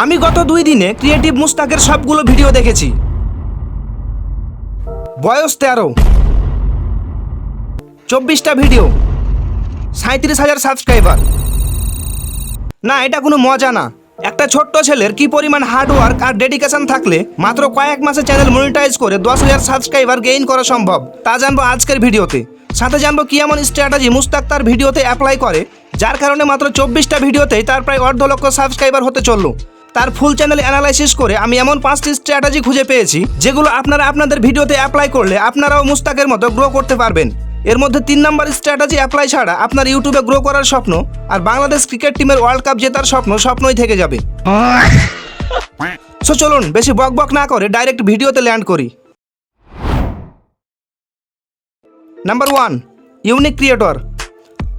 আমি গত দুই দিনে ক্রিয়েটিভ মুস্তাকের সবগুলো ভিডিও দেখেছি। বয়স তেরো। চব্বিশটা ভিডিও। সাঁত্রিশ হাজার সাবস্ক্রাইবার। না, এটা কোনো মজা না। একটা ছোট্ট ছেলের কি পরিমাণ হার্ডওয়ার্ক আর ডেডিকেশন থাকলে মাত্র কয়েক মাসে চ্যানেল মনিটাইজ করে দশ হাজার সাবস্ক্রাইবার গেইন করা সম্ভব? তা জানব আজকের ভিডিওতে। সাথে জানব কি এমন স্ট্র্যাটেজি মুস্তাক তার ভিডিওতে অ্যাপ্লাই করে, যার কারণে মাত্র চব্বিশটা ভিডিওতেই তার প্রায় অর্ধ লক্ষ সাবস্ক্রাইবার হতে চলল। তার ফুল চ্যানেল অ্যানালাইসিস করে আমি এমন পাঁচটি স্ট্র্যাটেজি খুঁজে পেয়েছি, যেগুলো আপনারা আপনাদের ভিডিওতে অ্যাপ্লাই করলে আপনারাও মুস্তাকের মতো গ্রো করতে পারবেন। এর মধ্যে তিন নম্বর স্ট্র্যাটেজি অ্যাপ্লাই ছাড়া আপনার ইউটিউবে গ্রো করার স্বপ্ন আর বাংলাদেশ ক্রিকেট টিমের ওয়ার্ল্ড কাপ জেতার স্বপ্ন স্বপ্নই থেকে যাবে। সো চলুন, বেশি বক বক না করে ডাইরেক্ট ভিডিওতে ল্যান্ড করি। নাম্বার ওয়ান ইউনিক ক্রিয়েটর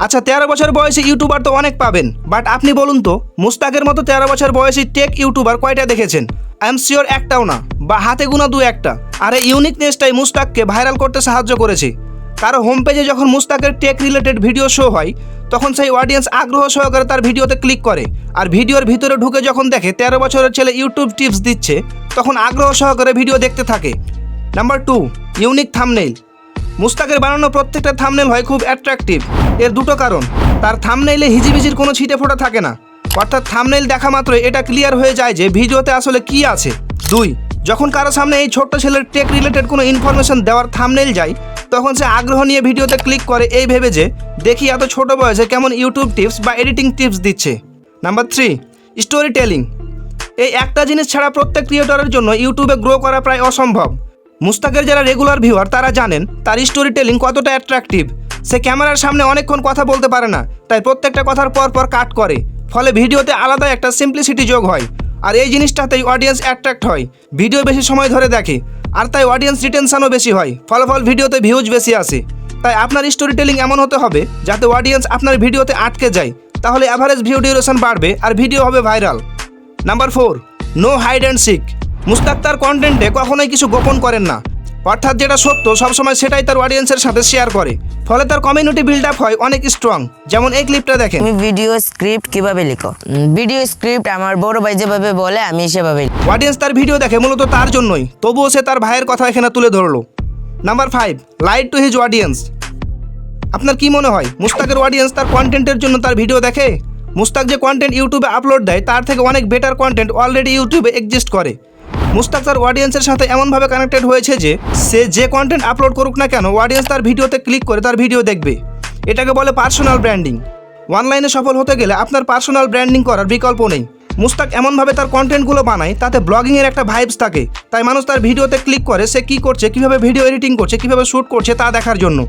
আচ্ছা তেরো বছর বয়সে ইউটিউবার তো অনেক পাবেন। বাট আপনি বলুন তো, মুস্তাকের মতো তেরো বছর বয়সী টেক ইউটিউবার কয়টা দেখেছেন? আই এম শিওর একটাও না, বা হাতে গোনা দু একটা। আর এই ইউনিকনেসটাই মুস্তাককে ভাইরাল করতে সাহায্য করেছে। কারও হোম পেজে যখন মুস্তাকের টেক রিলেটেড ভিডিও শো হয়, তখন সেই অডিয়েন্স আগ্রহ সহকারে তার ভিডিওতে ক্লিক করে। আর ভিডিওর ভিতরে ঢুকে যখন দেখে তেরো বছরের ছেলে ইউটিউব টিপস দিচ্ছে, তখন আগ্রহ সহকারে ভিডিও দেখতে থাকে। নাম্বার টু ইউনিক থামনেইল মুস্তাকের বানানো প্রত্যেকটা থামনেল হয় খুব অ্যাট্রাকটিভ এর দুটো কারণ, তার থামনেইলে হিজিবিজির কোনো ছিটে ফোটা থাকে না। অর্থাৎ থামনেইল দেখা মাত্রই এটা ক্লিয়ার হয়ে যায় যে ভিডিওতে আসলে কি আছে। দুই, যখন কারও সামনে এই ছোট্ট ছেলের টেক রিলেটেড কোনো ইনফরমেশন দেওয়ার থামনেইল যায়, তখন সে আগ্রহ নিয়ে ভিডিওতে ক্লিক করে এই ভেবে যে, দেখি এত ছোট বয়সে কেমন ইউটিউব টিপস বা এডিটিং টিপস দিচ্ছে। নাম্বার থ্রি স্টোরি টেলিং এই একটা জিনিস ছাড়া প্রত্যেক ক্রিয়েটরের জন্য ইউটিউবে গ্রো করা প্রায় অসম্ভব। মুস্তাকের যারা রেগুলার ভিউয়ার তারা জানেন তার স্টোরি টেলিং কতটা অ্যাট্রাকটিভ সে ক্যামেরার সামনে অনেকক্ষণ কথা বলতে পারে না, তাই প্রত্যেকটা কথার পর পর কাট করে। ফলে ভিডিওতে আলাদা একটা সিম্পলিসিটি যোগ হয়। আর এই জিনিসটাতেই অডিয়েন্স অ্যাট্রাক্ট হয়। ভিডিও বেশি সময় ধরে দেখে, আর তাই অডিয়েন্স রিটেনশনও বেশি হয়। ফলাফল ভিডিওতে ভিউজ বেশি আসে। তাই আপনার স্টোরি টেলিং এমন হতে হবে, যাতে অডিয়েন্স আপনার ভিডিওতে আটকে যায়। তাহলে অ্যাভারেজ ভিউ ডিউরেশন বাড়বে, আর ভিডিও হবে viral number four no hide and seek Mustak তার কন্টেন্টে কখনোই কিছু গোপন করেন না। অর্থাৎ যেটা সত্য সবসময় সেটাই তার অডিয়েন্সের সাথে শেয়ার করে। ফলে তার কমিউনিটি বিল্ড আপ হয় অনেক স্ট্রং যেমন এই ক্লিপটা দেখেন। তুমি ভিডিও স্ক্রিপ্ট কীভাবে লিখো? ভিডিও স্ক্রিপ্ট আমার বড় ভাই যেভাবে বলে আমি সেভাবে অডিয়েন্স তার ভিডিও দেখে মূলত তার জন্যই। তবুও সে তার ভাইয়ের কথা এখানে তুলে ধরলো। Number five light to his audience আপনার কি মনে হয় মুস্তাকের অডিয়েন্স তার কন্টেন্টের জন্য তার ভিডিও দেখে? মুস্তাক যে কন্টেন্ট ইউটিউবে আপলোড দেয় তার থেকে অনেক বেটার কন্টেন্ট অলরেডি ইউটিউবে এক্সিস্ট করে। মুস্তাক তার অডিয়েন্সের সাথে এমনভাবে কানেক্টেড হয়েছে যে, সে যে কন্টেন্ট আপলোড করুক না কেন অডিয়েন্স তার ভিডিওতে ক্লিক করে তার ভিডিও দেখবে। এটাকে বলে পার্সোনাল ব্র্যান্ডিং অনলাইনে সফল হতে গেলে আপনার পার্সোনাল ব্র্যান্ডিং করার বিকল্প নেই। মুস্তাক এমনভাবে তার কন্টেন্টগুলো বানায়, তাতে ব্লগিংয়ের একটা ভাইবস থাকে। তাই মানুষ তার ভিডিওতে ক্লিক করে, সে কী করছে, কীভাবে ভিডিও এডিটিং করছে, কীভাবে শ্যুট করছে তা দেখার জন্য।